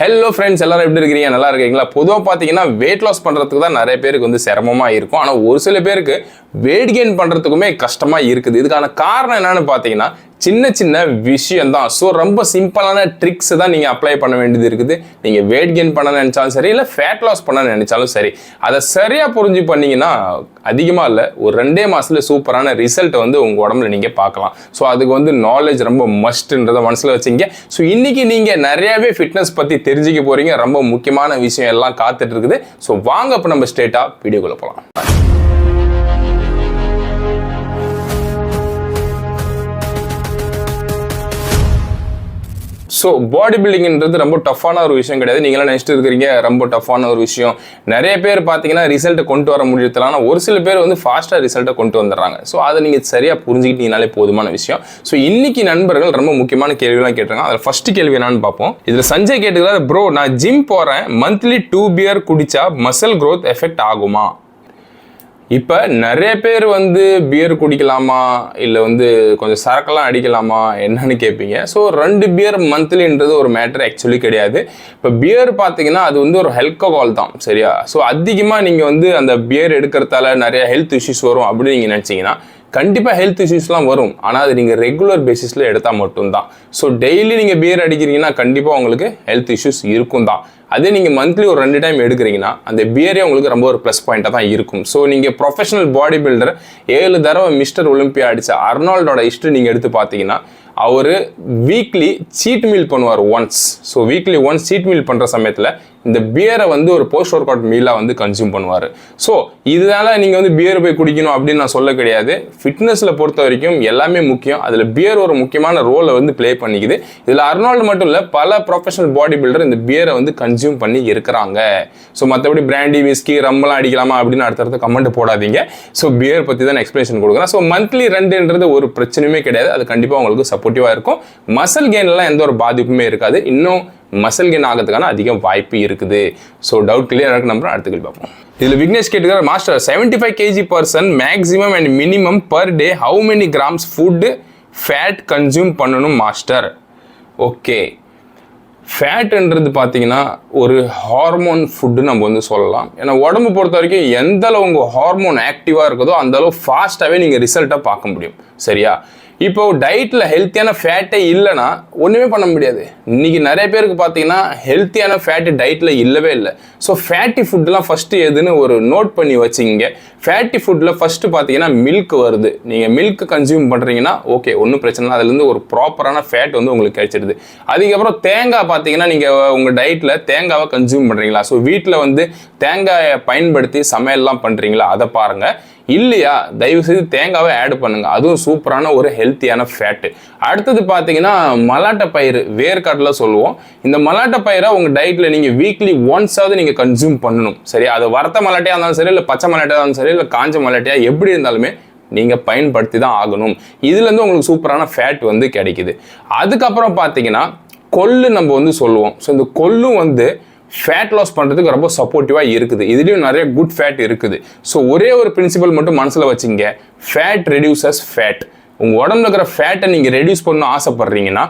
Hello friends எல்லாரும் எப்படி இருக்கிறீங்க? நல்லா இருக்கீங்களா? பொதுவாக பார்த்தீங்கன்னா வெயிட் லாஸ் பண்ணுறதுக்கு தான் நிறைய பேருக்கு வந்து சிரமமாக இருக்கும். ஆனால் ஒரு சில பேருக்கு வெயிட் கெயின் பண்ணுறதுக்குமே கஷ்டமாக இருக்குது. இதுக்கான காரணம் என்னன்னு பார்த்தீங்கன்னா சின்ன சின்ன விஷயம் தான் ஸோ ரொம்ப சிம்பிளான ட்ரிக்ஸ் தான் நீங்கள் அப்ளை பண்ண வேண்டியது இருக்குது. நீங்கள் வெயிட் கெயின் பண்ண நினச்சாலும் சரி இல்லை ஃபேட் லாஸ் பண்ண நினச்சாலும் சரி அதை சரியாக புரிஞ்சு பண்ணிங்கன்னா அதிகமாக இல்லை ஒரு ரெண்டே மாதத்துல சூப்பரான ரிசல்ட்டை வந்து உங்கள் உடம்புல நீங்கள் பார்க்கலாம். ஸோ அதுக்கு வந்து நாலேஜ் ரொம்ப மஸ்ட்ன்றதை மனசில் வச்சுங்க. ஸோ இன்றைக்கி நீங்கள் நிறையாவே ஃபிட்னஸ் பற்றி தெரிஞ்சுக்க போகிறீங்க ரொம்ப முக்கியமான விஷயம் எல்லாம் காத்துட்டு இருக்குது. ஸோ வாங்க இப்போ நம்ம ஸ்ட்ரெயிட்டாக வீடியோக்குள்ளே போகலாம் ஸோ பாடி பில்டிங்ன்றது ரொம்ப டஃப்பான ஒரு விஷயம் கிடையாது. நீங்களாம் நினச்சிட்டு இருக்கிறீங்க ரொம்ப டஃப்பான ஒரு விஷயம். நிறைய பேர் பார்த்தீங்கன்னா ரிசல்ட்டை கொண்டு வர முடியல ஆனால் ஒரு சில பேர் வந்து ஃபாஸ்ட்டாக ரிசல்ட்டை கொண்டு வந்துடுறாங்க. ஸோ அதை நீங்கள் சரியாக புரிஞ்சுக்கிட்டீங்கனாலே போதுமான விஷயம். ஸோ இன்னைக்கு நண்பர்கள் ரொம்ப முக்கியமான கேள்விலாம் கேட்டிருக்காங்க. அதில் ஃபஸ்ட்டு கேள்வி என்னன்னு பார்ப்போம். இதில் சஞ்சய் கேட்டுக்கிறார் ப்ரோ நான் ஜிம் போகிறேன் மந்த்லி டூ பியர் குடித்தா மசில் க்ரோத் எஃபெக்ட் ஆகுமா? இப்போ நிறைய பேர் வந்து பியர் குடிக்கலாமா? இல்லை வந்து கொஞ்சம் சரக்கெல்லாம் அடிக்கலாமா? என்னன்னு கேட்பீங்க ஸோ ரெண்டு பியர் மந்த்லின்றது ஒரு மேட்டர் ஆக்சுவலி கிடையாது. இப்போ பியர் பார்த்தீங்கன்னா அது வந்து ஒரு ஹெல்கோகால் தான் சரியா? ஸோ அதிகமாக நீங்கள் வந்து அந்த பியர் எடுக்கிறதால நிறைய ஹெல்த் இஷ்யூஸ் வரும் அப்படின்னு நீங்கள் நினச்சிங்கன்னா கண்டிப்பாக ஹெல்த் இஷ்யூஸ்லாம் வரும். ஆனால் அது நீங்கள் ரெகுலர் பேசிஸில் எடுத்தால் மட்டும்தான். ஸோ டெய்லி நீங்கள் பியர் அடிக்கிறீங்கன்னா கண்டிப்பாக உங்களுக்கு ஹெல்த் இஷ்யூஸ் இருக்கும் தான் அதே நீங்கள் மந்த்லி ஒரு ரெண்டு டைம் எடுக்கிறீங்கன்னா அந்த பியரே உங்களுக்கு ரொம்ப ஒரு ப்ளஸ் பாயிண்ட்டாக தான் இருக்கும். ஸோ நீங்கள் ப்ரொஃபஷனல் பாடி பில்டர் ஏழு தடவை மிஸ்டர் ஒலிம்பியா அடித்த அர்னால்டோட ஹிஸ்ட்ரி நீங்கள் எடுத்து பார்த்தீங்கன்னா அவர் வீக்லி சீட் மீல் பண்ணுவார் once so weekly once cheat meal பண்ணுற சமயத்தில் இந்த பியரை வந்து ஒரு போஸ்ட் ஒர்க் அவுட் மீலாக வந்து கன்சியூம் பண்ணுவார். ஸோ இதனால் நீங்கள் வந்து பியர் போய் குடிக்கணும் அப்படின்னு நான் சொல்ல கிடையாது. ஃபிட்னஸில் பொறுத்த வரைக்கும் எல்லாமே முக்கியம். அதில் பியர் ஒரு முக்கியமான ரோலை வந்து ப்ளே பண்ணிக்குது. இதில் அர்னால்டு மட்டும் இல்லை பல ப்ரொஃபஷனல் பாடி பில்டர் இந்த பியரை வந்து கன்சியூம் பண்ணி இருக்கிறாங்க. ஸோ மற்றபடி பிராண்டி விஸ்கி ரம்பெல்லாம் அடிக்கலாமா அப்படின்னு அடுத்தடுத்த கமெண்ட் போடாதீங்க. ஸோ பியர் பற்றி தான் எக்ஸ்பிளேஷன் கொடுக்குறேன். ஸோ மந்த்லி ரெண்டுன்றது ஒரு பிரச்சனையுமே கிடையாது. அது கண்டிப்பாக உங்களுக்கு சப்போர்ட்டிவாக இருக்கும். மசில் கெயின்லாம் எந்த ஒரு பாதிப்புமே இருக்காது. இன்னும் மசல் கெயின் ஆகிறதுக்கான அதிகம் வாய்ப்பு இருக்குது. ஸோ டவுட் கிளியர் இருக்கு. நம்புறோம் அடுத்த கேள்வி பார்ப்போம். இதில் Vignesh கேட்டுக்கிற master seventy five KG person maximum and minimum per day how many grams food fat consume பண்ணணும் மாஸ்டர் ஓகே ஃபேட்டுன்றது பார்த்தீங்கன்னா ஒரு ஹார்மோன் ஃபுட்டு நம்ம வந்து சொல்லலாம். ஏன்னா உடம்பு பொறுத்த வரைக்கும் எந்த அளவு உங்கள் ஹார்மோன் ஆக்டிவாக இருக்குதோ அந்த அளவு ஃபாஸ்ட்டாகவே நீங்கள் ரிசல்ட்டாக பார்க்க முடியும். சரியா? இப்போ டயட்டில் ஹெல்த்தியான ஃபேட்டே இல்லைன்னா ஒன்றுமே பண்ண முடியாது. இன்றைக்கி நிறைய பேருக்கு பார்த்தீங்கன்னா ஹெல்த்தியான ஃபேட்டு டயட்டில் இல்லவே இல்லை. ஸோ ஃபேட்டி ஃபுட்லாம் ஃபஸ்ட்டு எதுன்னு ஒரு நோட் பண்ணி வச்சுங்க ஃபேட்டி ஃபுட்டில் ஃபஸ்ட்டு பார்த்தீங்கன்னா மில்க் வருது. நீங்கள் மில்க் கன்சியூம் பண்ணுறீங்கன்னா ஓகே ஒன்றும் பிரச்சனை இல்லை. அதுலேருந்து ஒரு ப்ராப்பரான ஃபேட் வந்து உங்களுக்கு கிடைச்சிடுது அதுக்கப்புறம் தேங்காய் பார்த்தீங்கன்னா நீங்கள் உங்கள் டயட்டில் தேங்காவை கன்சியூம் பண்ணுறீங்களா ஸோ வீட்டில் வந்து தேங்காயை பயன்படுத்தி சமையல்லாம் பண்ணுறீங்களா அதை பாருங்கள் இல்லையா? தயவு செய்து தேங்காவை ஆட் பண்ணுங்கள் அதுவும் சூப்பரான ஒரு ஹெல்த்தியான ஃபேட்டு அடுத்தது பார்த்தீங்கன்னா மலாட்டை பயிர் வேர்க்காட்டில் சொல்லுவோம். இந்த மலாட்டை பயிரை உங்கள் டயட்டில் நீங்கள் வீக்லி ஒன்ஸாவது நீங்கள் கன்சியூம் பண்ணணும். சரி அது வறுத்த மலாட்டையாக இருந்தாலும் சரி இல்லை பச்சை மலாட்டையாக இருந்தாலும் சரி இல்லை காஞ்ச மலாட்டையாக எப்படி இருந்தாலுமே நீங்கள் பயன்படுத்தி தான் ஆகணும் இதுலேருந்து உங்களுக்கு சூப்பரான ஃபேட் வந்து கிடைக்குது. அதுக்கப்புறம் பார்த்தீங்கன்னா கொள்ளு நம்ம வந்து சொல்லுவோம். ஸோ இந்த கொள்ளும் வந்து ஃபேட் லாஸ் பண்ணுறதுக்கு ரொம்ப சப்போர்ட்டிவாக இருக்குது. இதுலேயும் நிறைய குட் ஃபேட் இருக்குது. ஸோ ஒரே ஒரு பிரின்சிபல் மட்டும் மனசில் வச்சுங்க. ஃபேட் ரெடியூசஸ் ஃபேட் உங்கள் உடம்புல இருக்கிற ஃபேட்டை நீங்கள் ரெடியூஸ் பண்ண ஆசைப்பட்றீங்கன்னா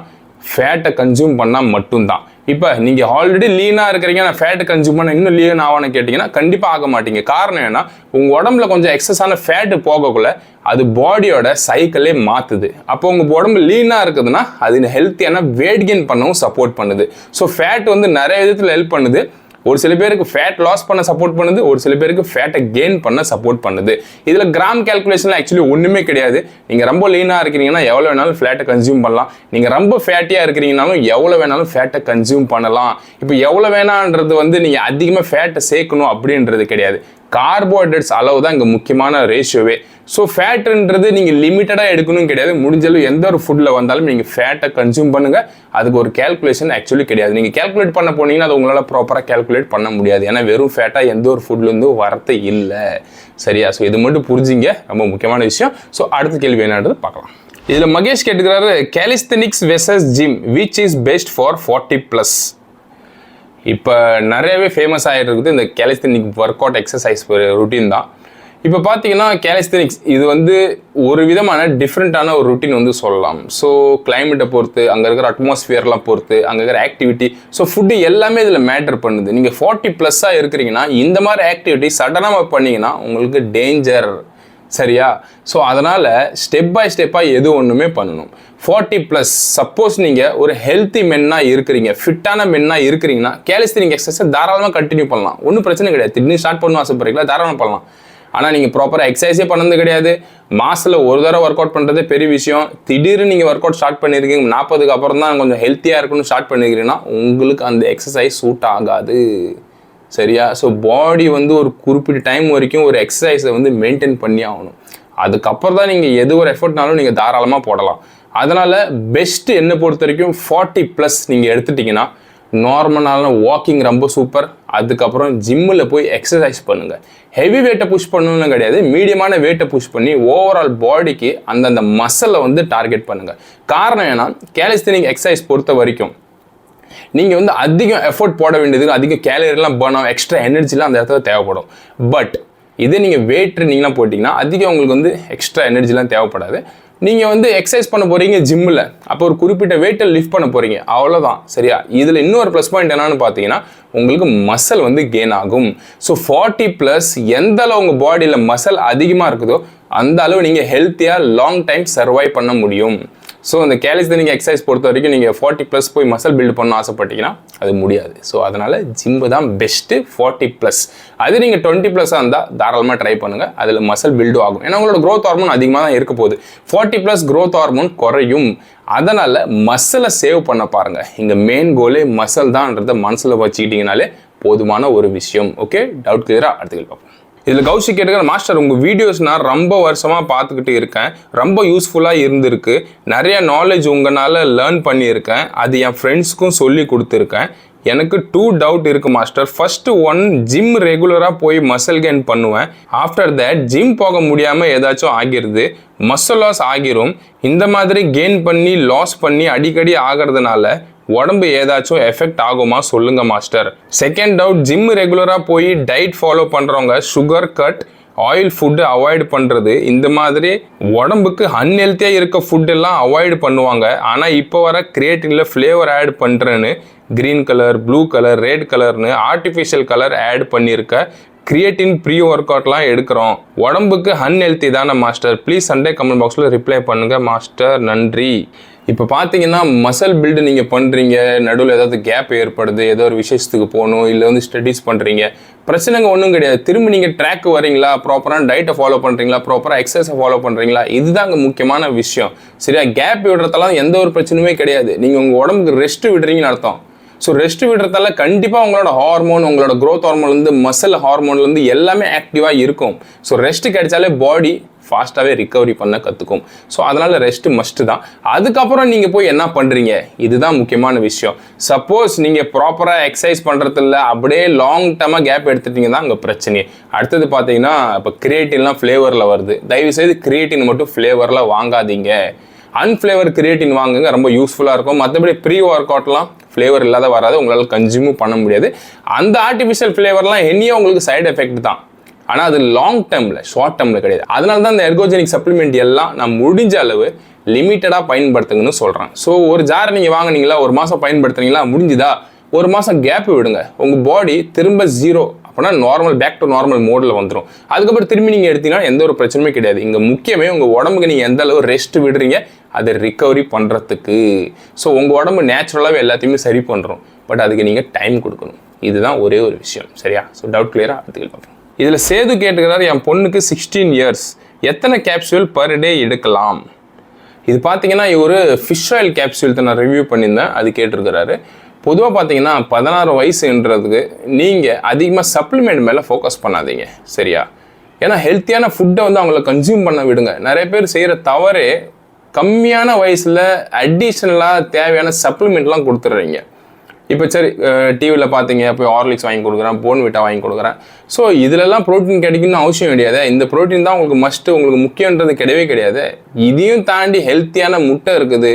ஃபேட்டை கன்சியூம் பண்ணால் மட்டும்தான். இப்போ நீங்கள் ஆல்ரெடி லீனாக இருக்கிறீங்க நான் ஃபேட் கன்சியூம் பண்ண இன்னும் லீன் ஆவான்னு கேட்டிங்கன்னா கண்டிப்பாக ஆக மாட்டீங்க. காரணம் என்ன உங்கள் உடம்புல கொஞ்சம் எக்ஸஸான ஃபேட்டு போகக்குள்ள அது பாடியோட சைக்கிளே மாற்றுது அப்போ உங்கள் உடம்பு லீனாக இருக்குதுன்னா அது ஹெல்த்தியான வெயிட் கெயின் பண்ணவும் சப்போர்ட் பண்ணுது. ஸோ ஃபேட் வந்து நிறைய விதத்தில் ஹெல்ப் பண்ணுது. ஒரு சில பேருக்கு ஃபேட் லாஸ் பண்ண சப்போர்ட் பண்ணுது ஒரு சில பேருக்கு ஃபேட்டை கெயின் பண்ண சப்போர்ட் பண்ணுது. இதில் கிராம் கேல்குலேஷன் ஆக்சுவலி ஒன்றுமே கிடையாது. நீங்கள் ரொம்ப லீனாக இருக்கிறீங்கன்னா எவ்வளோ வேணாலும் ஃபேட்டை கன்சியூம் பண்ணலாம். நீங்கள் ரொம்ப ஃபேட்டியாக இருக்கிறீங்கனாலும் எவ்வளோ வேணாலும் ஃபேட்டை கன்சியூம் பண்ணலாம். இப்போ எவ்வளோ வேணான்றது வந்து நீங்கள் அதிகமாக ஃபேட்டை சேர்க்கணும் அப்படின்றது கிடையாது. கார்போஹைட்ரேட்ஸ் அளவு தான் இங்கே முக்கியமான ரேஷியோவே ஸோ ஃபேட்டுன்றது நீங்கள் லிமிட்டடாக எடுக்கணும் கிடையாது. முடிஞ்சளவு எந்த ஒரு ஃபுட்டில் வந்தாலும் நீங்கள் ஃபேட்டை கன்சியூம் பண்ணுங்கள் அதுக்கு ஒரு கேல்குலேஷன் ஆக்சுவலி கிடையாது. நீங்கள் கேல்குலேட் பண்ண போனீங்கன்னா அது உங்களால் ப்ராப்பராக கேல்குலேட் பண்ண முடியாது. ஏன்னா வெறும் ஃபேட்டாக எந்த ஒரு ஃபுட்லேருந்து வரத்து இல்லை. சரியா? ஸோ இது மட்டும் புரிஞ்சிங்க. ரொம்ப முக்கியமான விஷயம். ஸோ அடுத்த கேள்வி என்னன்றது பார்க்கலாம். இதில் Mahesh கேட்டுக்கிறாரு calisthenics versus gym which is best for forty plus இப்போ நிறையவே ஃபேமஸ் ஆகிட்டு இருக்குது இந்த calisthenic workout exercise routine தான். இப்போ பார்த்தீங்கன்னா கேலிஸ்தனிக்ஸ் இது வந்து ஒரு விதமான டிஃப்ரெண்ட்டான ஒரு ருட்டீன் வந்து சொல்லலாம். ஸோ கிளைமேட்டை பொறுத்து அங்கே இருக்கிற அட்மாஸ்ஃபியர்லாம் பொறுத்து அங்கே இருக்கிற ஆக்டிவிட்டி ஸோ ஃபுட்டு எல்லாமே இதில் மேட்டர் பண்ணுது. நீங்கள் ஃபார்ட்டி ப்ளஸ்ஸாக இருக்கிறீங்கன்னா இந்த மாதிரி ஆக்டிவிட்டி சடனாக பண்ணிங்கன்னா உங்களுக்கு டேஞ்சர் சரியா? ஸோ அதனால் ஸ்டெப் பை ஸ்டெப்பாக எது ஒன்றுமே பண்ணணும். ஃபார்ட்டி ப்ளஸ் சப்போஸ் நீங்கள் ஒரு ஹெல்த்தி மென்னாக இருக்கிறீங்க ஃபிட்டான மென்னாக இருக்கிறீங்கன்னா கேலிஸ்தனிக் எக்ஸசைஸை தாராளமாக கண்டினியூ பண்ணலாம். ஒன்றும் பிரச்சனை கிடையாது. திடீர்னு ஸ்டார்ட் பண்ணணும் ஆசைப்படுறீங்களா? தாராளமாக பண்ணலாம். ஆனால் நீங்கள் ப்ராப்பராக எக்ஸசைஸே பண்ணது கிடையாது. மாதத்தில் ஒரு தடவை ஒர்க் அவுட் பண்ணுறதே பெரிய விஷயம். திடீர்னு நீங்கள் ஒர்க் அவுட் ஸ்டார்ட் பண்ணியிருக்கீங்க நாற்பதுக்கு அப்புறம் தான் கொஞ்சம் ஹெல்த்தியாக இருக்கணும்னு ஸ்டார்ட் பண்ணிக்கிறீங்கன்னா உங்களுக்கு அந்த எக்ஸசைஸ் சூட் ஆகாது. சரியா? ஸோ பாடி வந்து ஒரு குறிப்பிட்ட டைம் வரைக்கும் ஒரு எக்ஸசைஸை வந்து மெயின்டைன் பண்ணி ஆகணும். அதுக்கப்புறம் தான் நீங்கள் எது ஒரு எஃபர்ட்னாலும் நீங்கள் தாராளமாக போடலாம். அதனால் பெஸ்ட்டு என்னை பொறுத்த வரைக்கும் ஃபார்ட்டி ப்ளஸ் நீங்கள் எடுத்துட்டிங்கன்னா நார்மலான வாக்கிங் ரொம்ப சூப்பர் அதுக்கப்புறம் ஜிம்மில் போய் எக்ஸசைஸ் பண்ணுங்கள் ஹெவி வெயிட்டை புஷ் பண்ணணும்னு கிடையாது. மீடியமான வெயிட்டை புஷ் பண்ணி ஓவரால் பாடிக்கு அந்தந்த மசலை வந்து டார்கெட் பண்ணுங்கள் காரணம் ஏன்னா கேலிஸ்தனிக் எக்ஸசைஸ் பொறுத்த வரைக்கும் நீங்கள் வந்து அதிகம் எஃபோர்ட் போட வேண்டியது அதிக கேலரிலாம் பர்ன் ஆகும். எக்ஸ்ட்ரா எனர்ஜிலாம் அந்த இடத்துல தேவைப்படும். பட் இதே நீங்கள் வெயிட் ட்ரெயினிங்லாம் போட்டிங்கன்னா அதிகம் உங்களுக்கு வந்து எக்ஸ்ட்ரா எனர்ஜிலாம் தேவைப்படாது. நீங்கள் வந்து எக்ஸசைஸ் பண்ண போகிறீங்க ஜிம்மில் அப்போ ஒரு குறிப்பிட்ட வெயிட்டை லிஃப்ட் பண்ண போகிறீங்க அவ்வளோதான் சரியா? இதில் இன்னொரு ப்ளஸ் பாயிண்ட் என்னன்னு பார்த்தீங்கன்னா உங்களுக்கு மசல் வந்து கெயின் ஆகும். ஸோ ஃபார்ட்டி ப்ளஸ் எந்த அளவு உங்கள் பாடியில் மசல் அதிகமாக இருக்குதோ அந்த அளவு நீங்கள் ஹெல்த்தியாக லாங் டைம் சர்வைவ் பண்ண முடியும். ஸோ இந்த கேலிஸ்தனிக் எக்ஸசைஸ் பொறுத்த வரைக்கும் நீங்கள் ஃபார்ட்டி ப்ளஸ் போய் மசில் பில்ட் பண்ண ஆசைப்பட்டீங்கன்னா அது முடியாது. ஸோ அதனால் ஜிம்மு தான் பெஸ்ட்டு ஃபார்ட்டி ப்ளஸ் அது நீங்கள் டுவெண்ட்டி ப்ளஸ்ஸாக இருந்தால் தாராளமாக ட்ரை பண்ணுங்கள் அதில் மசில் பில்டும் ஆகும். ஏன்னா உங்களோட க்ரோத் ஹார்மோன் அதிகமாக தான் இருக்க போகுது. ஃபார்ட்டி ப்ளஸ் க்ரோத் ஹார்மோன் குறையும். அதனால் மசிலை சேவ் பண்ண பாருங்கள் இங்கே மெயின் கோலே மசில் தான்ன்றதை மனசில் வச்சுக்கிட்டிங்கனாலே போதுமான ஒரு விஷயம். ஓகே டவுட் கிளியராக அடுத்து பார்ப்போம். இதில் கௌஷி கேட்டுக்கிற மாஸ்டர் உங்கள் வீடியோஸ் நான் ரொம்ப வருஷமாக பார்த்துக்கிட்டு இருக்கேன். ரொம்ப யூஸ்ஃபுல்லாக இருந்திருக்கு. நிறைய நாலேஜ் உங்களால் லேர்ன் பண்ணியிருக்கேன். அது என் ஃப்ரெண்ட்ஸ்க்கும் சொல்லி கொடுத்துருக்கேன். எனக்கு டூ டவுட் இருக்குது மாஸ்டர். ஃபஸ்ட்டு ஒன் ஜிம் ரெகுலராக போய் மசில் கெயின் பண்ணுவேன். ஆஃப்டர் தட் ஜிம் போக முடியாமல் ஏதாச்சும் ஆகிருது. மசில் லாஸ் ஆகிரும். இந்த மாதிரி கெயின் பண்ணி லாஸ் பண்ணி அடிக்கடி ஆகிறதுனால உடம்பு ஏதாச்சும் எஃபெக்ட் ஆகுமா சொல்லுங்க மாஸ்டர் செகண்ட் டவுட் ஜிம் ரெகுலராக போய் டயட் ஃபாலோ பண்ணுறவங்க sugar cut oil food avoid பண்ணுறது இந்த மாதிரி உடம்புக்கு அன்ஹெல்த்தியாக இருக்க ஃபுட்டெல்லாம் அவாய்ட் பண்ணுவாங்க. ஆனால் இப்போ வர கிரியேட்டினில் ஃப்ளேவர் ஆட் பண்ணுறேன்னு green colour blue colour red கலர்னு ஆர்டிஃபிஷியல் கலர் ஆட் பண்ணியிருக்க கிரியேட்டின் ப்ரீ ஒர்க் அவுட்லாம் எடுக்கிறோம். உடம்புக்கு அன்ஹெல்த்தி தானே மாஸ்டர் ப்ளீஸ் சண்டே கமெண்ட் பாக்ஸில் ரிப்ளை பண்ணுங்கள் மாஸ்டர் நன்றி. இப்போ பார்த்தீங்கன்னா மசல் பில்டு நீங்கள் பண்ணுறீங்க நடுவில் ஏதாவது கேப் ஏற்படுது ஏதோ ஒரு விசேஷத்துக்கு போகணும் இல்லை வந்து ஸ்டடீஸ் பண்ணுறீங்க பிரச்சனைங்க ஒன்றும் கிடையாது. திரும்ப நீங்கள் ட்ராக் வரீங்களா? ப்ராப்பராக டயட்டை ஃபாலோ பண்ணுறீங்களா ப்ராப்பராக எக்ஸசைஸை ஃபாலோ பண்ணுறீங்களா இதுதான் அங்கே முக்கியமான விஷயம். சரியா? கேப் விடுறதெல்லாம் எந்த ஒரு பிரச்சனையுமே கிடையாது. நீங்கள் உங்கள் உடம்புக்கு ரெஸ்ட் விடுறீங்கன்னு அர்த்தம். ஸோ ரெஸ்ட் விடுறதால கண்டிப்பாக உங்களோட ஹார்மோன் உங்களோட க்ரோத் ஹார்மோன்லேருந்து மசில் ஹார்மோன்லேருந்து எல்லாமே ஆக்டிவாக இருக்கும். ஸோ ரெஸ்ட் கிடைச்சாலே பாடி ஃபாஸ்ட்டாகவே ரிக்கவரி பண்ண கற்றுக்கும் ஸோ அதனால் ரெஸ்ட்டு மஸ்ட்டு தான். அதுக்கப்புறம் நீங்கள் போய் என்ன பண்ணுறீங்க இதுதான் முக்கியமான விஷயம். சப்போஸ் நீங்கள் ப்ராப்பராக எக்ஸசைஸ் பண்ணுறதில்ல அப்படியே லாங் டேர்மாக கேப் எடுத்துட்டீங்க தான் அங்கே பிரச்சனை அடுத்தது பார்த்தீங்கன்னா இப்போ கிரியேட்டின்லாம் ஃப்ளேவரில் வருது. தயவுசெய்து கிரியேட்டின் மட்டும் ஃப்ளேவரில் வாங்காதீங்க. அன்ஃப்ளேவர் கிரியேட்டின் வாங்குங்க ரொம்ப யூஸ்ஃபுல்லாக இருக்கும். மற்றபடி ப்ரீ ஒர்க் அவுட்லாம் ஃப்ளேவர் இல்லாத வராது. உங்களால் கன்சியூமும் பண்ண முடியாது. அந்த ஆர்டிஃபிஷியல் ஃப்ளேவர்லாம் என்னையே உங்களுக்கு சைடு எஃபெக்ட் தான். ஆனால் அது லாங் டேர்மில் ஷார்ட் டேர்மில் கிடையாது. அதனால தான் இந்த எர்கோஜெனிக் சப்ளிமெண்ட் எல்லாம் நான் முடிஞ்ச அளவு லிமிட்டடாக பயன்படுத்துங்கன்னு சொல்கிறேன் ஸோ ஒரு ஜாரை நீங்கள் வாங்கினீங்களா ஒரு மாதம் பயன்படுத்துனீங்களா முடிஞ்சுதா? ஒரு மாதம் கேப் விடுங்க. உங்கள் பாடி திரும்ப ஜீரோ அப்படின்னா நார்மல் பேக் டு நார்மல் மோடில் வந்துடும் அதுக்கப்புறம் திரும்பி நீங்கள் எடுத்தீங்கன்னா எந்த ஒரு பிரச்சனையும் கிடையாது. இங்கே முக்கியமே உங்கள் உடம்புக்கு நீங்கள் எந்த அளவு ரெஸ்ட் விடுறீங்க அதை ரிக்கவரி பண்ணுறதுக்கு ஸோ உங்கள் உடம்பு நேச்சுரலாகவே எல்லாத்தையுமே சரி பண்ணுறோம் பட் அதுக்கு நீங்கள் டைம் கொடுக்கணும். இதுதான் ஒரே ஒரு விஷயம். சரியா? ஸோ டவுட் கிளியராக அடுத்துக்கு பார்ப்போம். இதில் சேது கேட்டுக்கிறார் என் பொண்ணுக்கு சிக்ஸ்டீன் இயர்ஸ் எத்தனை கேப்சூல் பர் டே எடுக்கலாம்? இது பார்த்தீங்கன்னா ஒரு ஃபிஷ் ஆயில் கேப்சூல் நான் ரிவ்யூ பண்ணியிருந்தேன். அது கேட்டிருக்கிறாரு. பொதுவாக பார்த்தீங்கன்னா பதினாறு வயசுன்றதுக்கு நீங்கள் அதிகமாக சப்ளிமெண்ட் மேலே ஃபோக்கஸ் பண்ணாதீங்க. சரியா? ஏன்னா ஹெல்த்தியான ஃபுட்டை வந்து அவங்கள கன்சியூம் பண்ண விடுங்க. நிறைய பேர் செய்கிற தவறே கம்மியான வயசில் அடிஷ்னலாக தேவையான சப்ளிமெண்ட்லாம் கொடுத்துட்றீங்க. இப்போ சரி டிவியில் பார்த்தீங்க போய் ஹார்லிக்ஸ் வாங்கி கொடுக்குறேன் போன் விட்டா வாங்கி கொடுக்குறேன். ஸோ இதிலெல்லாம் ப்ரோட்டீன் கிடைக்குன்னு அவசியம் கிடையாது. இந்த ப்ரோட்டீன் தான் உங்களுக்கு மஸ்ட்டு உங்களுக்கு முக்கியன்றது கிடையவே கிடையாது. இதையும் தாண்டி ஹெல்த்தியான முட்டை இருக்குது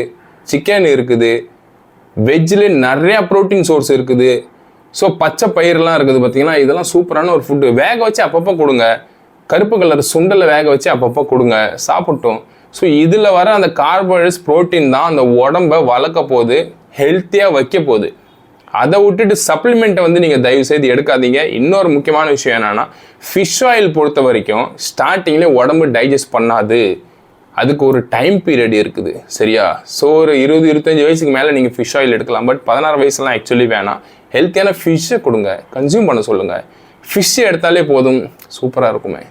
சிக்கன் இருக்குது வெஜ்ஜில் நிறையா ப்ரோட்டீன் சோர்ஸ் இருக்குது. ஸோ பச்சை பயிரெலாம் இருக்குது பார்த்தீங்கன்னா இதெல்லாம் சூப்பரான ஒரு ஃபுட்டு வேக வச்சு அப்பப்போ கொடுங்க. கருப்பு கலர் சுண்டலை வேக வச்சு அப்பப்போ கொடுங்க. சாப்பிட்டோம். ஸோ இதில் வர அந்த கார்போஹைட்ரேட்ஸ் புரோட்டீன் தான் அந்த உடம்ப வளர்க்க போகுது ஹெல்த்தியாக வைக்க போகுது. அதை விட்டுட்டு சப்ளிமெண்ட்டை வந்து நீங்கள் தயவு செய்து எடுக்காதீங்க. இன்னொரு முக்கியமான விஷயம் என்னென்னா ஃபிஷ் ஆயில் பொறுத்த வரைக்கும் ஸ்டார்டிங்லேயே உடம்பு டைஜஸ்ட் பண்ணாது. அதுக்கு ஒரு டைம் பீரியட் இருக்குது சரியா? ஸோ ஒரு இருபது இருபத்தஞ்சு வயசுக்கு மேலே நீங்கள் ஃபிஷ் ஆயில் எடுக்கலாம். பட் பதினாறு வயசுலாம் ஆக்சுவலி வேணாம். ஹெல்த்தியான ஃபிஷ்ஷை கொடுங்க. கன்சியூம் பண்ண சொல்லுங்கள் ஃபிஷ் எடுத்தாலே போதும். சூப்பராக இருக்குமே.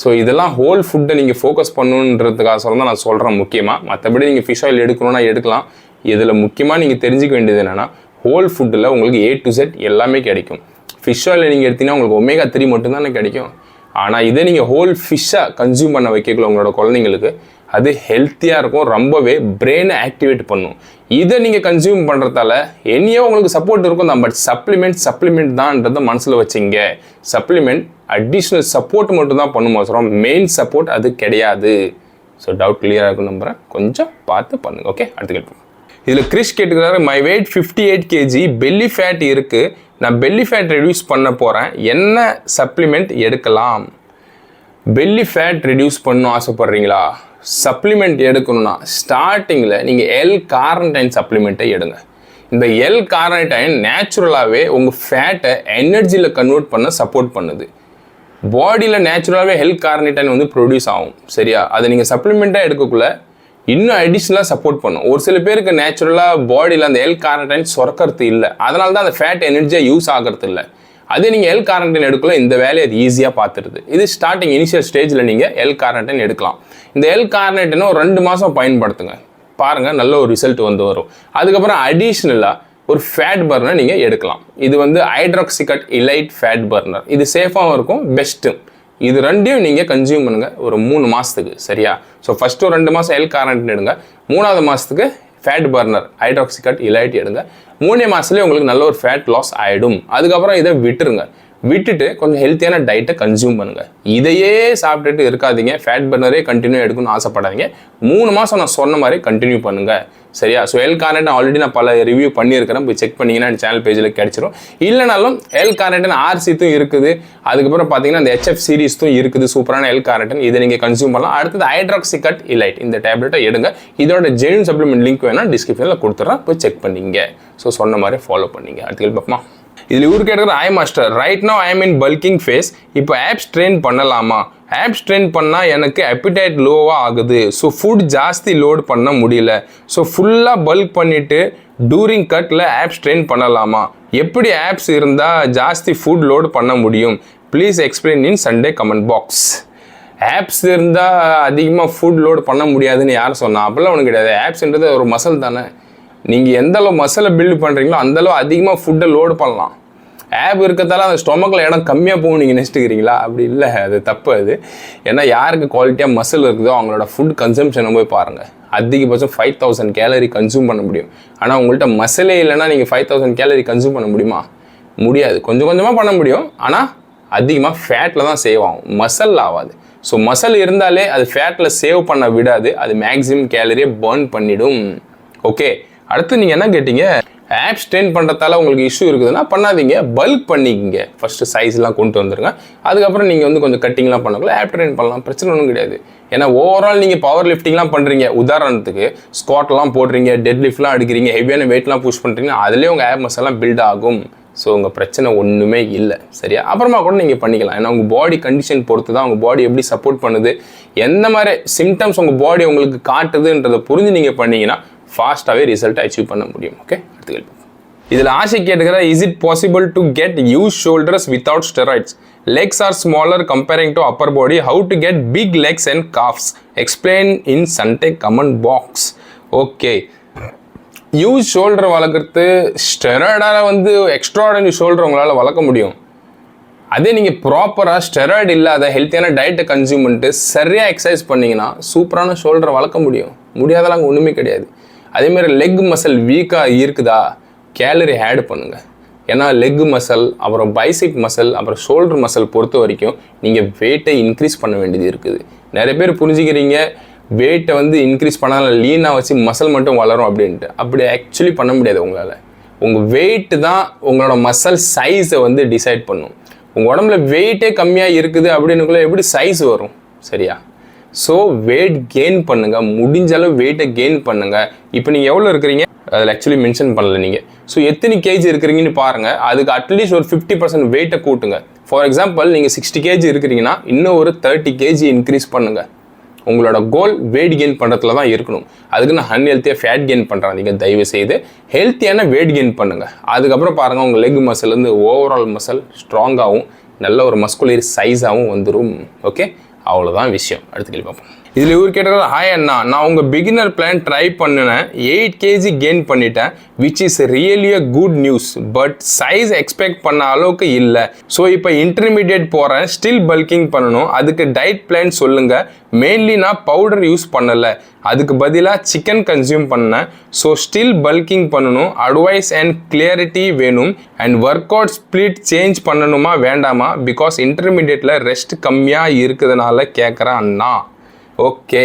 ஸோ இதெல்லாம் ஹோல் ஃபுட்டை நீங்கள் ஃபோக்கஸ் பண்ணணுன்றதுக்காக தான் நான் சொல்கிறேன் முக்கியமாக மற்றபடி நீங்கள் ஃபிஷ் ஆயில் எடுக்கணும்னா எடுக்கலாம். இதில் முக்கியமாக நீங்கள் தெரிஞ்சுக்க வேண்டியது என்னென்னா ஹோல் ஃபுட்டில் உங்களுக்கு ஏ டு செட் எல்லாமே கிடைக்கும். ஃபிஷ் ஆயில் நீங்கள் எடுத்தீங்கன்னா உங்களுக்கு ஒமேகா த்ரீ மட்டும்தானே கிடைக்கும். ஆனால் இதை நீங்கள் ஹோல் ஃபிஷ்ஷாக கன்சியூம் பண்ண வைக்கக்குள்ள உங்களோட குழந்தைங்களுக்கு அது ஹெல்த்தியாக இருக்கும் ரொம்பவே பிரெயினை ஆக்டிவேட் பண்ணும். இதை நீங்கள் கன்சியூம் பண்ணுறதால என்னையோ உங்களுக்கு சப்போர்ட் இருக்கும் தான். பட் சப்ளிமெண்ட் சப்ளிமெண்ட் தான்ன்றதை மனசில் வச்சிங்க. சப்ளிமெண்ட் அடிஷ்னல் சப்போர்ட் மட்டும்தான் பண்ணும் அவசரம். மெயின் சப்போர்ட் அது கிடையாது. ஸோ டவுட் கிளியராக இருக்கும் நம்புகிறேன் கொஞ்சம் பார்த்து பண்ணுங்கள் ஓகே அடுத்து கேட்போம். இதில் Chris கேட்டுக்கிறாரு my weight fifty eight KG belly fat இருக்குது நான் பெல்லி ஃபேட் ரெடியூஸ் பண்ண போகிறேன் என்ன சப்ளிமெண்ட் எடுக்கலாம்? பெல்லி ஃபேட் ரெடியூஸ் பண்ணணும் ஆசைப்பட்றீங்களா? சப்ளிமெண்ட் எடுக்கணும்னா ஸ்டார்டிங்கில் நீங்கள் எல் காரண்டைன் சப்ளிமெண்ட்டை எடுங்க. இந்த எல் காரண்டைன் நேச்சுரலாகவே உங்கள் ஃபேட்டை எனர்ஜியில் கன்வெர்ட் பண்ண சப்போர்ட் பண்ணுது. பாடியில் நேச்சுரலாகவே ஹெல்த் கார்னிட்டைன் வந்து ப்ரொடியூஸ் ஆகும். சரியா? அதை நீங்கள் சப்ளிமெண்ட்டாக எடுக்கக்குள்ள இன்னும் அடிஷ்னலாக சப்போர்ட் பண்ணும். ஒரு சில பேருக்கு நேச்சுரலாக பாடியில் அந்த எல் கார்னிட்டைன் சுரக்கிறது இல்லை. அதனால தான் அந்த ஃபேட் எனர்ஜியாக யூஸ் ஆகிறது இல்லை. அதே நீங்கள் எல் காரண்டைன் எடுக்கலாம் இந்த வேலையை அது ஈஸியாக பார்த்துருது. இது ஸ்டார்டிங் இனிஷியல் ஸ்டேஜில் நீங்கள் எல் காரண்டைன் எடுக்கலாம். இந்த எல் கார்னேட்டினை ஒரு ரெண்டு மாதம் பயன்படுத்துங்க. பாருங்கள் நல்ல ஒரு ரிசல்ட் வந்து வரும். அதுக்கப்புறம் அடிஷ்னலாக ஒரு ஃபேட் பர்னர் நீங்கள் எடுக்கலாம். இது வந்து ஹைட்ராக்சிகட் இலைட் ஃபேட் பர்னர் இது சேஃபாகவும் இருக்கும் பெஸ்ட்டு இது ரெண்டையும் நீங்கள் கன்சியூம் பண்ணுங்கள் ஒரு மூணு மாதத்துக்கு சரியா? ஸோ ஃபஸ்ட்டு ஒரு ரெண்டு மாதம் எல் காரண்டைன் எடுங்க. மூணாவது மாதத்துக்கு ஃபேட் பர்னர் ஹைட்ராக்சிகட் இலைட் எடுங்க. மூணே மாதத்துலேயே உங்களுக்கு நல்ல ஒரு ஃபேட் லாஸ் ஆகிடும் அதுக்கப்புறம் இதை விட்டுருங்க. விட்டுட்டு கொஞ்சம் ஹெல்த்தியான டயட்டை கன்சியூம் பண்ணுங்கள் இதையே சாப்பிட்டுட்டு இருக்காதீங்க. ஃபேட் பர்னரே கண்டினியூ எடுக்கணும்னு ஆசைப்படாதீங்க. மூணு மாதம் நான் சொன்ன மாதிரி கண்டினியூ பண்ணுங்கள் சரியா? ஸோ எல் கார்னெட் ஆல்ரெடி நான் பல ரிவ்யூ பண்ணியிருக்கிறேன். போய் செக் பண்ணிங்கன்னா என் சேனல் பேஜில் கிடச்சிரும். இல்லைனாலும் எல் கார்னெட்டன் ஆர்சித்தும் இருக்குது. அதுக்கப்புறம் பார்த்தீங்கன்னா அந்த ஹெச்எஃப் சீரிஸ்தும் இருக்குது. சூப்பரான எல் கார்னெட்டன் இதை நீங்கள் கன்சியூம் பண்ணலாம். அடுத்தது ஹைட்ராக்சிகட் இலைட் இந்த டேப்லெட்டை எடுங்க. இதோட ஜெயின் சப்ளிமெண்ட் லிங்க் வேணால் டிஸ்கிரிப்ஷனில் கொடுத்துட்றேன். போய் செக் பண்ணிங்க. ஸோ சொன்ன மாதிரி ஃபாலோ பண்ணிங்க. அடுத்து கேள்வி பார்ப்போமா? இதில் இவரு கேட்குற I master right no I mean bulking phase இப்போ ஆப்ஸ் ட்ரெயின் பண்ணலாமா? ஆப்ஸ் ட்ரெயின் பண்ணால் எனக்கு அப்பிடைட் லோவாக ஆகுது. ஸோ ஃபுட் ஜாஸ்தி லோட் பண்ண முடியல. ஸோ ஃபுல்லாக பல்க் பண்ணிவிட்டு டூரிங் கட்டில் ஆப்ஸ் ட்ரெயின் பண்ணலாமா? எப்படி ஆப்ஸ் இருந்தால் ஜாஸ்தி ஃபுட் லோட் பண்ண முடியும்? Please explain in Sunday comment box abs இருந்தால் அதிகமாக ஃபுட் லோட் பண்ண முடியாதுன்னு யார் சொன்னா? அப்படிலாம் ஒன்றும் கிடையாது. ஆப்ஸ்ன்றது ஒரு மசல் தானே. நீங்கள் எந்த அளவு மசிலை பில்டு பண்ணுறீங்களோ அந்தளவு அதிகமாக ஃபுட்டை லோடு பண்ணலாம். ஆப் இருக்கிறதால அந்த ஸ்டொமக்கில் இடம் கம்மியாக போகும் நீங்கள் நினச்சிட்டுக்கிறீங்களா அப்படி இல்லை அது தப்பு அது. ஏன்னா யாருக்கு குவாலிட்டியாக மசில் இருக்குதோ அவங்களோட ஃபுட் கன்சம்ஷனை போய் பாருங்கள் அதிகபட்சம் ஃபைவ் தௌசண்ட் கேலரி கன்சியூம் பண்ண முடியும். ஆனால் உங்கள்கிட்ட மசிலே இல்லைன்னா நீங்கள் ஃபைவ் தௌசண்ட் கேலரி கன்சியூம் பண்ண முடியுமா? முடியாது. கொஞ்சம் கொஞ்சமாக பண்ண முடியும். ஆனால் அதிகமாக ஃபேட்டில் தான் சேவ் ஆகும். மசல் ஆகாது ஸோ மசல் இருந்தாலே அது ஃபேட்டில் சேவ் பண்ண விடாது. அது மேக்ஸிமம் கேலரியை பர்ன் பண்ணிடும். ஓகே அடுத்து நீங்கள் என்ன கேட்டீங்க? ஆப் ஸ்ட்ரெயின் பண்ணுறதால உங்களுக்கு இஷ்யூ இருக்குதுன்னா பண்ணாதீங்க. பல்க் பண்ணிக்கிங்க. ஃபஸ்ட்டு சைஸ்லாம் கொண்டு வந்துருங்க. அதுக்கப்புறம் நீங்கள் வந்து கொஞ்சம் கட்டிங்லாம் பண்ணக்குள்ள ஆப் ட்ரெயின் பண்ணலாம். பிரச்சனை ஒன்றும் கிடையாது. ஏன்னா ஓவரால் நீங்கள் பவர் லிஃப்டிங்லாம் பண்ணுறீங்க உதாரணத்துக்கு ஸ்குவாட்லாம் போடுறீங்க டெட் லிஃப்ட்லாம் எடுக்கிறீங்க ஹெவியான வெயிட்லாம் புஷ் பண்ணுறீங்க அதுலேயே உங்கள் ஆப் மசாலாம் பில்ட் ஆகும். ஸோ உங்கள் பிரச்சனை ஒன்றுமே இல்லை. சரியா? அப்புறமா கூட நீங்கள் பண்ணிக்கலாம். ஏன்னா உங்கள் பாடி கண்டிஷன் பொறுத்து தான் உங்கள் பாடி எப்படி சப்போர்ட் பண்ணுது. எந்த மாதிரி சிம்டம்ஸ் உங்கள் பாடி உங்களுக்கு காட்டுதுன்றதை புரிஞ்சு நீங்கள் பண்ணிங்கன்னா ஃபாஸ்ட்டாகவே ரிசல்ட்டை அச்சீவ் பண்ண முடியும். ஓகே அடுத்து கேள்வி. இதில் ஆசை கேட்டுக்கிற is it possible to get huge shoulders without steroids legs are smaller comparing to upper body how to get big legs and calves explain in Sunday comment box okay huge shoulder வளர்க்குறது ஸ்டெராய்டால் வந்து extraordinary shoulder உங்களால் வளர்க்க முடியும். அதே நீங்கள் ப்ராப்பராக steroid இல்லாத ஹெல்த்தியான டயட்டை கன்சியூம் பண்ணிட்டு சரியாக எக்ஸசைஸ் பண்ணிங்கன்னா சூப்பரான ஷோல்டரை வளர்க்க முடியும். முடியாதெல்லாம் அங்கே ஒன்றுமே கிடையாது. அதேமாதிரி லெக் மசில் வீக்காக இருக்குதா? கேலரி ஆட் பண்ணுங்கள் ஏன்னா லெக் மசில் அப்புறம் பைசிக் மசில் அப்புறம் ஷோல்டர் மசில் பொறுத்த வரைக்கும் நீங்கள் வெயிட்டை இன்க்ரீஸ் பண்ண வேண்டியது இருக்குது. நிறைய பேர் புரிஞ்சுக்கிறீங்க வெயிட்டை வந்து இன்க்ரீஸ் பண்ணால் லீனாக வச்சு மசில் மட்டும் வளரும் அப்படின்ட்டு. அப்படி ஆக்சுவலி பண்ண முடியாது உங்களால். உங்கள் வெயிட்டு தான் உங்களோட மசில் சைஸை வந்து டிசைட் பண்ணும். உங்கள் உடம்புல வெயிட்டே கம்மியாக இருக்குது அப்படின்னுக்குள்ளே எப்படி சைஸ் வரும்? சரியா? ஸோ வெயிட் கெயின் பண்ணுங்கள் முடிஞ்ச அளவு வெயிட்டை கெயின் பண்ணுங்க. இப்போ நீங்கள் எவ்வளோ இருக்கிறீங்க? அதில் ஆக்சுவலி மென்ஷன் பண்ணல நீங்கள் ஸோ எத்தனை கேஜி இருக்கிறீங்கன்னு பாருங்கள் அதுக்கு அட்லீஸ்ட் ஒரு ஃபிஃப்டி பர்சன்ட் வெயிட்டை கூட்டுங்க. ஃபார் எக்ஸாம்பிள் நீங்கள் சிக்ஸ்டி கேஜி இருக்கிறீங்கன்னா இன்னும் ஒரு தேர்ட்டி கேஜி இன்க்ரீஸ் பண்ணுங்கள் உங்களோட கோல் வெயிட் கெயின் பண்ணுறதுல தான் இருக்கணும். அதுக்கு நான் அன்ஹெல்த்தியாக ஃபேட் கெயின் பண்ணுறாதீங்க தயவு செய்து ஹெல்த்தியான வெயிட் கெயின் பண்ணுங்கள் அதுக்கப்புறம் பாருங்கள் உங்கள் லெக் மசிலேருந்து ஓவரால் மசில் ஸ்ட்ராங்காகவும் நல்ல ஒரு மஸ்குலர் சைஸாகவும் வந்துடும் ஓகே அவ்வளோதான் விஷயம். அடுத்த கேள்வி பார்ப்போம். இதில் இவர் கேட்டது ஹாய் அண்ணா நான் உங்கள் பிகினர் பிளான் ட்ரை பண்ணினேன். எயிட் கேஜி கெயின் பண்ணிட்டேன் which is really a good news but size expect பண்ண அளவுக்கு இல்லை. ஸோ இப்போ இன்டர்மீடியட் போகிறேன் ஸ்டில் பல்கிங் பண்ணணும். அதுக்கு டயட் பிளான் சொல்லுங்கள் மெயின்லி நான் பவுடர் யூஸ் பண்ணலை. அதுக்கு பதிலாக சிக்கன் கன்சியூம் பண்ணேன். ஸோ ஸ்டில் பல்கிங் பண்ணணும். அட்வைஸ் அண்ட் கிளியரிட்டி வேணும். And work out split change பண்ணணுமா வேண்டாமா? பிகாஸ் இன்டர்மீடியட்டில் ரெஸ்ட் கம்மியாக இருக்கிறதுனால கேட்குறேன் அண்ணா. ஓகே.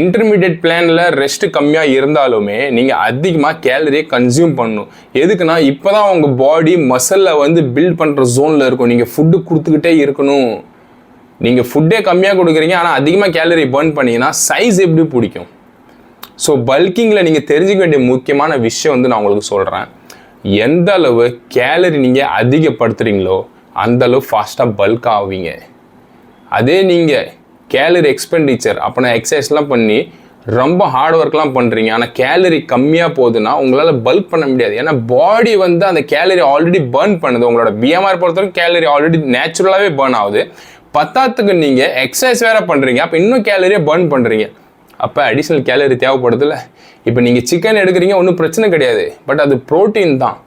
இன்டர்மீடியட் பிளானில் ரெஸ்ட் கம்மியாக இருந்தாலுமே நீங்கள் அதிகமாக கேலரியை கன்சியூம் பண்ணணும். எதுக்குன்னா இப்போ தான் உங்கள் பாடி மசலில் வந்து பில்ட் பண்ணுற ஜோனில் இருக்கும். நீங்கள் ஃபுட்டு கொடுத்துக்கிட்டே இருக்கணும். நீங்கள் ஃபுட்டே கம்மியாக கொடுக்குறீங்க ஆனால் அதிகமாக கேலரி பர்ன் பண்ணீங்கன்னா சைஸ் எப்படி பிடிக்கும்? ஸோ பல்கிங்கில் நீங்கள் தெரிஞ்சுக்க வேண்டிய முக்கியமான விஷயம் வந்து நான் உங்களுக்கு சொல்கிறேன் எந்த அளவு கேலரி நீங்கள் அதிகப்படுத்துகிறீங்களோ அந்த அளவு ஃபாஸ்ட்டாக பல்க் ஆவீங்க. அதே நீங்கள் கேலரி எக்ஸ்பெண்டிச்சர் அப்போ நான் எக்ஸசைஸ்லாம் பண்ணி ரொம்ப ஹார்ட் ஒர்க்லாம் பண்ணுறீங்க ஆனால் கேலரி கம்மியாக போகுதுன்னா உங்களால் பல்க் பண்ண முடியாது. ஏன்னா பாடி வந்து அந்த கேலரி ஆல்ரெடி பர்ன் பண்ணுது. உங்களோட பிஎம்ஆர் பொறுத்தவரைக்கும் கேலரி ஆல்ரெடி நேச்சுரலாகவே பர்ன் ஆகுது. பத்தாத்துக்கு நீங்கள் எக்ஸசைஸ் வேறு பண்ணுறீங்க அப்போ இன்னும் கேலரியை பர்ன் பண்ணுறீங்க அப்போ அடிஷ்னல் கேலரி தேவைப்படுதுல்ல. இப்போ நீங்கள் சிக்கன் எடுக்கிறீங்க ஒன்றும் பிரச்சனை கிடையாது. பட் அது ப்ரோட்டீன் தான்.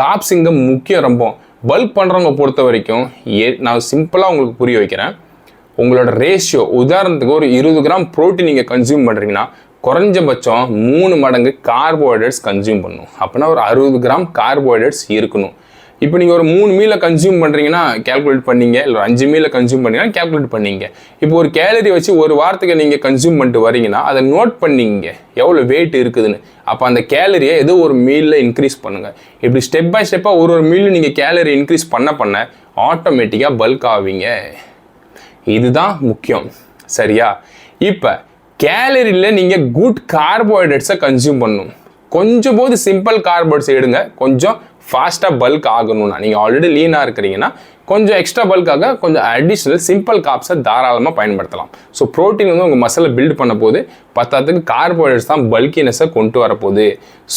காப்ஸ் இங்கே முக்கியம் ரொம்ப. பல்க் பண்ணுறவங்க பொறுத்த வரைக்கும் ஏ நான் சிம்பிளாக உங்களுக்கு புரிய வைக்கிறேன். உங்களோட ரேஷியோ உதாரணத்துக்கு ஒரு இருபது கிராம் ப்ரோட்டீன் நீங்கள் கன்சியூம் பண்ணுறீங்கன்னா குறைஞ்சபட்சம் மூணு மடங்கு கார்போஹைட்ரேட்ஸ் கன்சியூம் பண்ணணும் அப்படின்னா ஒரு அறுபது கிராம் கார்போஹைட்ரேட்ஸ் இருக்கணும். இப்போ நீங்கள் ஒரு மூணு மீலை கன்சியூம் பண்ணுறீங்கன்னா கேல்குலேட் பண்ணீங்க. இல்லை அஞ்சு மீலை கன்சியூம் பண்ணீங்கன்னா கேல்குலேட் பண்ணீங்க. இப்போ ஒரு கேலரி வச்சு ஒரு வாரத்துக்கு நீங்கள் கன்சியூம் பண்ணிட்டு வரீங்கன்னா அதை நோட் பண்ணிங்க. எவ்வளோ வெயிட் இருக்குதுன்னு. அப்போ அந்த கேலரியை ஏதோ ஒரு மீலில் இன்க்ரீஸ் பண்ணுங்கள் இப்படி ஸ்டெப் பை ஸ்டெப்பாக ஒரு ஒரு மீலும் நீங்கள் கேலரி இன்க்ரீஸ் பண்ண பண்ண ஆட்டோமேட்டிக்காக பல்க் ஆவீங்க. இதுதான் முக்கியம். சரியா? இப்போ கேலரியில் நீங்கள் குட் கார்போஹைட்ரேட்ஸை கன்சியூம் பண்ணணும். கொஞ்சம் போது சிம்பிள் கார்போஹைட்ரேட்ஸ் எடுங்க. கொஞ்சம் ஃபாஸ்ட்டாக பல்க் ஆகணும்னா நீங்கள் ஆல்ரெடி லீனாக இருக்கிறீங்கன்னா கொஞ்சம் எக்ஸ்ட்ரா பல்காக கொஞ்சம் அடிஷ்னல் சிம்பிள் காப்ஸை தாராளமாக பயன்படுத்தலாம். ஸோ ப்ரோட்டீன் வந்து உங்கள் மசாலா பில்ட் பண்ண போது பத்தாத்துக்கு கார்போஹைட்ரேட்ஸ் தான் பல்கினஸை கொண்டு வரப்போகுது.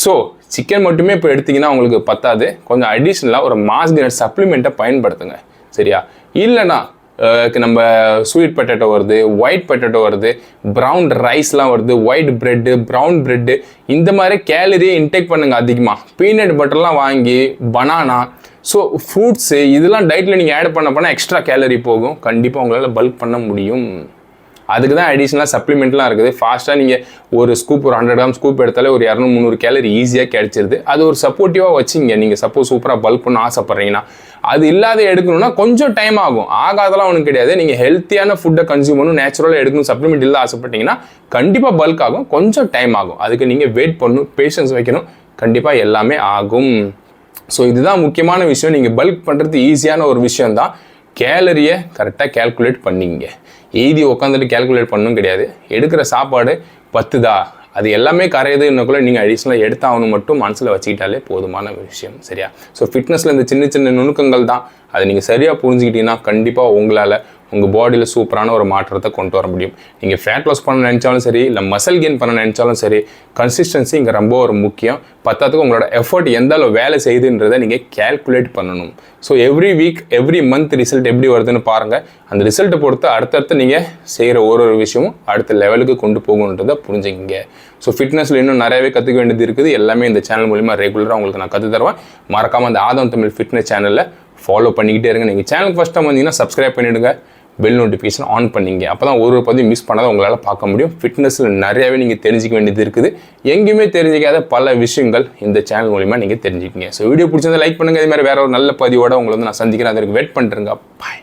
ஸோ சிக்கன் மட்டுமே இப்போ எடுத்திங்கன்னா உங்களுக்கு பத்தாது. கொஞ்சம் அடிஷ்னலாக ஒரு மாஸ்கினட் சப்ளிமெண்ட்டை பயன்படுத்துங்க. சரியா? இல்லைனா நம்ம ஸ்வீட் பொட்டேட்டோ வருது ஒயிட் பொட்டேட்டோ வருது ப்ரௌன் ரைஸ்லாம் வருது ஒயிட் ப்ரெட்டு ப்ரௌன் ப்ரெட்டு இந்த மாதிரி கேலரியை இன்டேக் பண்ணுங்கள் அதிகமாக பீனட் பட்டர்லாம் வாங்கி பனானா ஸோ ஃப்ரூட்ஸு இதெல்லாம் டயட்டில் நீங்கள் ஆட் பண்ண பண்ணால் எக்ஸ்ட்ரா கேலரி போகும். கண்டிப்பாக உங்களால் பல்க் பண்ண முடியும். அதுக்கு தான் அடிஷ்னலாக சப்ளிமெண்ட்லாம் இருக்குது. ஃபாஸ்ட்டாக நீங்கள் ஒரு ஸ்கூப் ஒரு ஹண்ட்ரட் கிராம் ஸ்கூப் எடுத்தாலே ஒரு இரநூறு முந்நூறு கேலரி ஈஸியாக கிடச்சிருது. அது ஒரு சப்போர்ட்டிவாக வச்சுங்க. நீங்கள் சப்போஸ் சூப்பராக பல்க் பண்ண ஆசைப்பட்றீங்கன்னா. அது இல்லாத எடுக்கணும்னா கொஞ்சம் டைம் ஆகும். ஆகாதெல்லாம் ஒன்றும் கிடையாது. நீங்கள் ஹெல்த்தியான ஃபுட்டை கன்சியூம் பண்ணணும் நேச்சுரலாக எடுக்கணும் சப்ளிமெண்ட் இல்லை ஆசைப்பட்டீங்கன்னா கண்டிப்பாக பல்க் ஆகும். கொஞ்சம் டைம் ஆகும். அதுக்கு நீங்கள் வெயிட் பண்ணணும் பேஷன்ஸ் வைக்கணும். கண்டிப்பாக எல்லாமே ஆகும். ஸோ இதுதான் முக்கியமான விஷயம். நீங்கள் பல்க் பண்ணுறது ஈஸியான ஒரு விஷயம் தான் கேலரியை கரெக்டாக கேல்குலேட் பண்ணிங்க. எழுதி உட்காந்துட்டு கேல்குலேட் பண்ணணும் கிடையாது. எடுக்கிற சாப்பாடு பத்துதா? அது எல்லாமே கரையுதுன்னக்குள்ள நீங்கள் அடிஷ்னலாக எடுத்தாகணும் மட்டும் மனசில் வச்சுக்கிட்டாலே போதுமான விஷயம் சரியா? ஸோ ஃபிட்னஸில் இந்த சின்ன சின்ன நுணுக்கங்கள் தான். அதை நீங்கள் சரியாக புரிஞ்சுக்கிட்டீங்கன்னா கண்டிப்பாக உங்களால் உங்கள் பாடியில் சூப்பரான ஒரு மாற்றத்தை கொண்டு வர முடியும். நீங்கள் ஃபேட் லாஸ் பண்ண நினச்சாலும் சரி இல்லை மசல் கெயின் பண்ண நினச்சாலும் சரி கன்சிஸ்டன்சி இங்கே ரொம்ப ஒரு முக்கியம். பத்தாத்துக்கு உங்களோட எஃபர்ட் எந்த அளவு வேலை செய்யுதுன்றதை நீங்கள் கேல்குலேட் பண்ணணும். So every week every month result எப்படி வருதுன்னு பாருங்கள் அந்த ரிசல்ட்டை பொறுத்து அடுத்தடுத்து நீங்கள் செய்கிற ஒரு ஒரு விஷயமும் அடுத்த லெவலுக்கு கொண்டு போகணுன்றதை புரிஞ்சுக்கிங்க. ஸோ ஃபிட்னஸில் இன்னும் நிறையவே கற்றுக்க வேண்டியது இருக்குது. எல்லாமே இந்த சேனல் மூலிமா ரெகுலராக உங்களுக்கு நான் கற்று தருவேன். மறக்காமல் அந்த ஆதம் தமிழ் ஃபிட்னஸ் சேனலில் ஃபாலோ பண்ணிக்கிட்டே இருங்க. நீங்கள் சேனலுக்கு ஃபஸ்ட்டாக வந்தீங்கன்னா சப்ஸ்கிரைப் பண்ணிவிடுங்க பெல் நோட்டிஃபிகேஷன் ஆன் பண்ணிங்க. அப்போ தான் ஒரு ஒரு பதிவு மிஸ் பண்ணாத உங்களால் பார்க்க முடியும். ஃபிட்னஸில் நிறையாவே நீங்கள் தெரிஞ்சிக்க வேண்டியது இருக்குது. எங்கேயுமே தெரிஞ்சிக்காத பல விஷயங்கள் இந்த சேனல் மூலிமா நீங்கள் தெரிஞ்சுக்கிங்க ஸோ வீடியோ பிடிச்சிருந்தா லைக் பண்ணுங்கள் இதே மாதிரி வேறு ஒரு நல்ல பதிவோட உங்களை வந்து நான் சந்திக்கிறேன். அதற்கு வெயிட் பண்ணுறேங்க பாய்